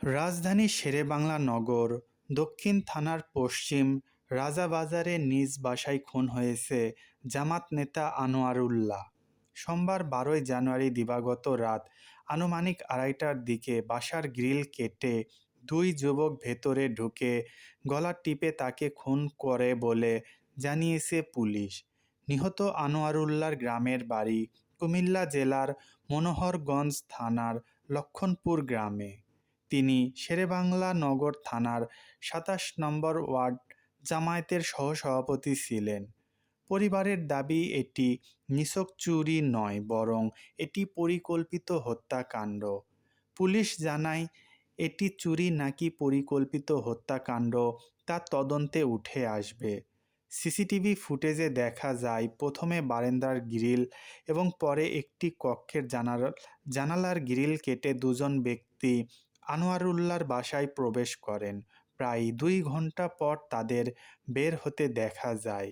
রাজধানী শেরেবাংলা নগর, দক্ষিণ থানার পশ্চিম রাজাবাজারে নিজ বাসায় খুন হয়েছে জামাত নেতা আনোয়ারুল্লাহ। সোমবার বারোই জানুয়ারি দিবাগত রাত আনুমানিক আড়াইটার দিকে বাসার গ্রিল কেটে দুই যুবক ভেতরে ঢুকে গলা টিপে তাকে খুন করে বলে জানিয়েছে পুলিশ। নিহত আনোয়ারুল্লাহর গ্রামের বাড়ি কুমিল্লা জেলার মনোহরগঞ্জ থানার লক্ষণপুর গ্রামে। তিনি শেরেবাংলা নগর থানার সাতাশ নম্বর ওয়ার্ড জামায়াতের সহসভাপতি ছিলেন। পরিবারের দাবি এটি নিছক চুরি নয়, বরং এটি পরিকল্পিত হত্যাকাণ্ড। পুলিশ জানায়, এটি চুরি নাকি পরিকল্পিত হত্যাকাণ্ড তা তদন্তে উঠে আসবে। সিসিটিভি ফুটেজে দেখা যায়, প্রথমে বারেন্দার গ্রিল এবং পরে একটি কক্ষের জানালা, জানালার গ্রিল কেটে দুজন ব্যক্তি আনোয়ারুল্লাহর বাসায় প্রবেশ করেন। প্রায় দুই ঘণ্টা পর তাদের বের হতে দেখা যায়।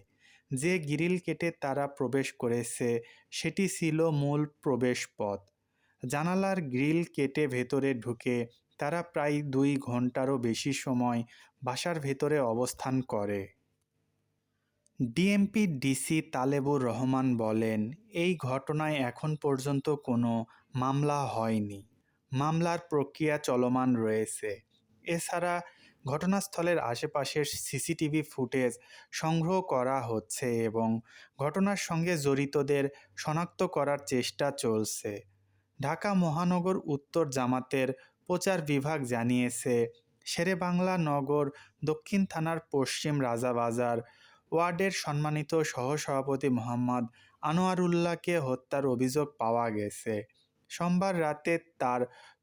যে গ্রিল কেটে তারা প্রবেশ করেছে, সেটি ছিল মূল প্রবেশপথ। জানালার গ্রিল কেটে ভেতরে ঢুকে তারা প্রায় দুই ঘন্টারও বেশি সময় বাসার ভেতরে অবস্থান করে। ডিএমপি ডিসি তালেবুর রহমান বলেন, এই ঘটনায় এখন পর্যন্ত কোনো মামলা হয়নি। মামলার প্রক্রিয়া চলমান রয়েছে। এছাড়া ঘটনাস্থলের আশেপাশের সিসিটিভি ফুটেজ সংগ্রহ করা হচ্ছে এবং ঘটনার সঙ্গে জড়িতদের শনাক্ত করার চেষ্টা চলছে। ঢাকা মহানগর উত্তর জামাতের প্রচার বিভাগ জানিয়েছে, শেরেবাংলা নগর দক্ষিণ থানার পশ্চিম রাজাবাজার ওয়ার্ডের সম্মানিত সহসভাপতি মোহাম্মদ আনোয়ারুল্লাহকে হত্যার অভিযোগ পাওয়া গেছে। সোমবার রাতে তার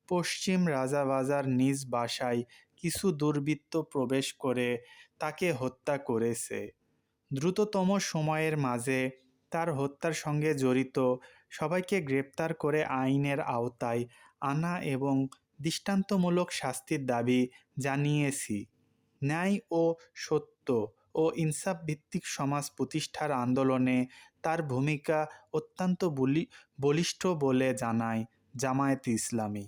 পশ্চিম রাজাবাজার নিজ বাসায় কিছু দুর্বৃত্ত প্রবেশ করে তাকে হত্যা করেছে। দ্রুততম সময়ের মাঝে তার হত্যার সঙ্গে জড়িত সবাইকে গ্রেপ্তার করে আইনের আওতায় আনা এবং দৃষ্টান্তমূলক শাস্তির দাবি জানিয়েছি। ন্যায় ও সত্য ও ইনসাফ ভিত্তিক সমাজ প্রতিষ্ঠার আন্দোলনে তার ভূমিকা অত্যন্ত বলি, বলিষ্ঠ বলে জানায় জামায়াতে ইসলামী।